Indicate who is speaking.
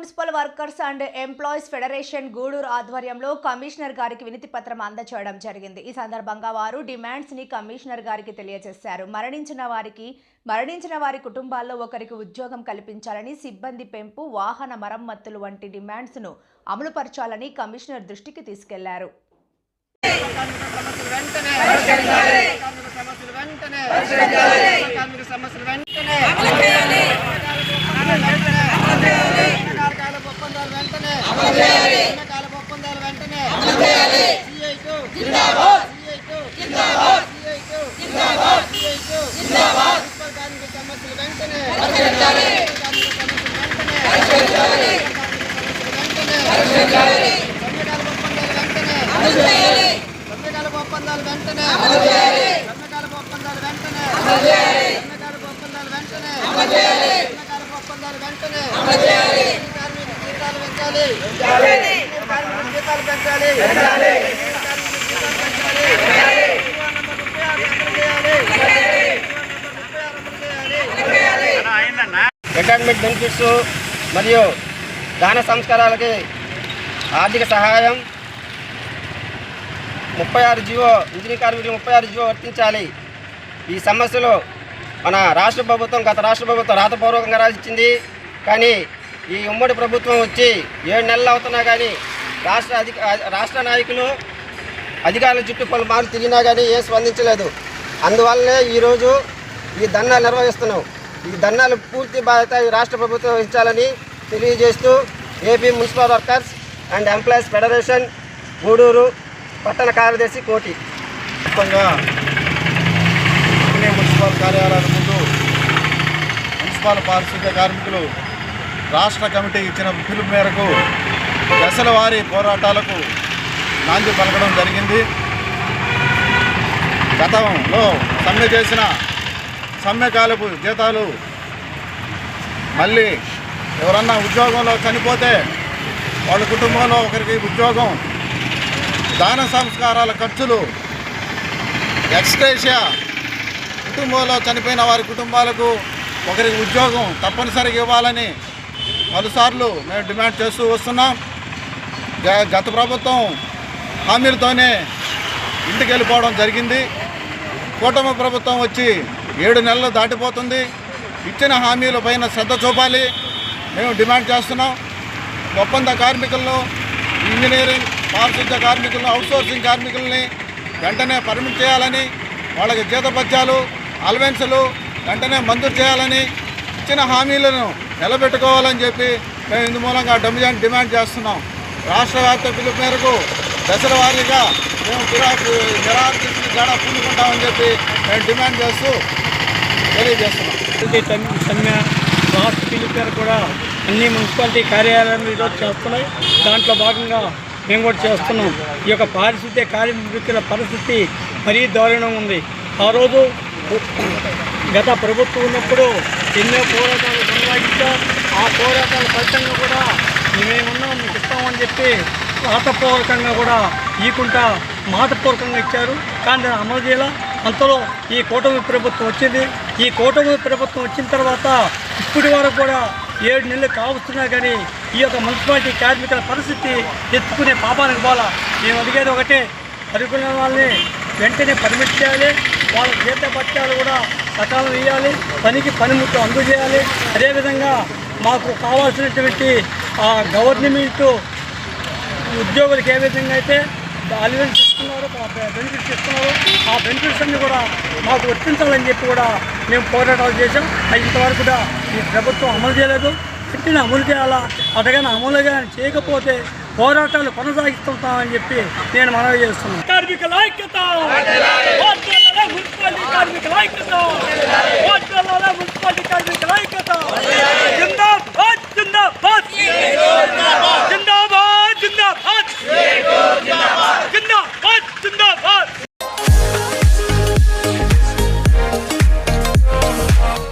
Speaker 1: Municipal workers and employees federation Gudur ఆధ్వర్యంలో commissioner గారికి వినతి పత్రం అందచేయడం జరిగింది. ఈ సందర్భంగా వారు డిమాండ్స్ని కమిషనర్ గారికి తెలియజేశారు. మరణించిన వారికి మరణించిన వారి కుటుంబాల్లో ఒకరికి ఉద్యోగం కల్పించాలని సిబ్బంది పెంపు వాహన మరమ్మతులు వంటి డిమాండ్స్ను అమలుపరచాలని కమిషనర్ దృష్టికి తీసుకెళ్ళారు
Speaker 2: సమస్యలు వెంటనే కార్మిక సమస్యలు వెంటనే కార్మిక ఒప్పందాలు వెంటనే కాల ఒప్పందాలు వెంటనే CI to CI to CI to CI to municipal కార్మిక సమస్యలు వెంటనే కార్మిక సమస్యలు వెంటనే సమ్మెకాల ఒప్పందాలు వెంటనే. ఒప్పందాలు వెంటనే. ఒప్పందాలు వెంటనే. ఒప్పందాలు వెంటనే. జీతాలు పెంచాలి. జీతాలు పెంచాలి. రిటైర్మెంట్ బెనిఫిట్స్ మరియు దాన సంస్కారాలకి ఆర్థిక సహాయం ముప్పై ఆరు జీవో ఇంజనీర్ కార్మికులు ముప్పై ఆరు జీవో వర్తించాలి. ఈ సమస్యలు మన రాష్ట్ర ప్రభుత్వం గత రాష్ట్ర ప్రభుత్వం రాతపూర్వకంగా రాసిచ్చింది. కానీ ఈ ఉమ్మడి ప్రభుత్వం వచ్చి ఏడు నెలలు అవుతున్నా కానీ రాష్ట్ర అధిక రాష్ట్ర నాయకులు అధికారుల చుట్టూ పలుమార్లు తిరిగినా కానీ ఏం స్పందించలేదు. అందువల్లనే ఈరోజు ఈ ధర్నాలు నిర్వహిస్తున్నాం. ఈ ధర్నాలు పూర్తి బాధ్యత ఈ రాష్ట్ర ప్రభుత్వం వహించాలని తెలియజేస్తూ AP municipal workers and employees federation Gudur పట్టణ కార్యదర్శి కోటి.
Speaker 3: మొత్తంగా అన్ని మున్సిపల్ కార్యాలయాల ముందు మున్సిపల్ పారిశుద్ధ్య కార్మికులు రాష్ట్ర కమిటీ ఇచ్చిన పిలుపు మేరకు దశల పోరాటాలకు నాంది పలకడం జరిగింది. గతంలో సమ్మె చేసిన సమ్మెకాలపు జీతాలు మళ్ళీ ఎవరన్నా ఉద్యోగంలో చనిపోతే వాళ్ళ కుటుంబంలో ఒకరికి ఉద్యోగం దాన సంస్కారాల ఖర్చులు. ఎక్స్టేషియా కుటుంబంలో చనిపోయిన వారి కుటుంబాలకు ఒకరికి ఉద్యోగం తప్పనిసరిగా ఇవ్వాలని పలుసార్లు మేము డిమాండ్ చేస్తూ వస్తున్నాం. గత ప్రభుత్వం హామీలతోనే ఇంటికి వెళ్ళిపోవడం జరిగింది. కూటమి ప్రభుత్వం వచ్చి ఏడు నెలలు దాటిపోతుంది. ఇచ్చిన హామీల పైన శ్రద్ధ చూపాలి. మేము డిమాండ్ చేస్తున్నాం. ఒప్పంద కార్మికులను ఇంజనీరింగ్ పారిశుద్ధ కార్మికులను అవుట్సోర్సింగ్ కార్మికుల్ని వెంటనే పర్మిట్ చేయాలని వాళ్ళకి జీతపత్యాలు అలవెన్సులు వెంటనే మంజూరు చేయాలని ఇచ్చిన హామీలను నిలబెట్టుకోవాలని చెప్పి మేము ఇందు మూలంగా డిమాండ్ డిమాండ్ చేస్తున్నాం. రాష్ట్ర వ్యాప్త పిలుపు మేరకు దశల వారీగా మేము గిరాకు నిరాకరించిన గడ పూనుకుంటామని చెప్పి మేము డిమాండ్ చేస్తూ తెలియజేస్తున్నాం.
Speaker 4: సమ్మె రాష్ట్ర పిలుపు కూడా అన్ని మున్సిపాలిటీ కార్యాలయాలు ఈరోజు చేస్తున్నాయి. దాంట్లో భాగంగా మేము కూడా చేస్తున్నాం. ఈ యొక్క పారిశుద్ధ్య కార్మికుల పరిస్థితి మరీ దారుణంగా ఉంది. ఆ రోజు గత ప్రభుత్వం ఉన్నప్పుడు ఎన్నో పోరాటాలు కొనసాగించాం. ఆ పోరాటాల ఫలితంగా కూడా మేమున్నాం మీకు ఇస్తామని చెప్పి రాతపూర్వకంగా కూడా ఈకుంటా మాటపూర్వకంగా ఇచ్చారు. కానీ దాన్ని అమలు చేయాల? అంతలో ఈ కూటమి ప్రభుత్వం వచ్చింది. ఈ కూటమి ప్రభుత్వం వచ్చిన తర్వాత ఇప్పటి వరకు కూడా ఏడు నెలలు కావస్తున్నా కానీ ఈ యొక్క మున్సిపాలిటీ కార్మికుల పరిస్థితి ఎత్తుకునే పాపానికి పోలా. మేము అడిగేది ఒకటే అడుగున్న వాళ్ళని వెంటనే పర్మిట్ చేయాలి వాళ్ళ జీత పత్యాలు కూడా సకాలం ఇవ్వాలి పనికి పనిముట్లు అందజేయాలి. అదేవిధంగా మాకు కావాల్సినటువంటి ఆ గవర్నమెంట్ ఉద్యోగులకు ఏ విధంగా అయితే అలివెన్స్ ఇస్తున్నారో బెనిఫిట్స్ ఇస్తున్నారో ఆ బెనిఫిట్స్ అన్ని కూడా మాకు వర్తించాలని చెప్పి కూడా మేము పోరాటాలు చేశాం. ఇంతవరకు కూడా ఈ ప్రభుత్వం అమలు చేయలేదు. వెంటనే అమలు చేయాలా? అటగానే అమలు కానీ చేయకపోతే పోరాటాలు కొనసాగిస్తుంటామని చెప్పి నేను మనవి చేస్తున్నాను. కార్మికుల ఐక్యత ఓట్లలో మున్సిపాలిటీ కార్మికుల ఐక్యత మున్సిపాలిటీ కార్మికుల ఐక్యత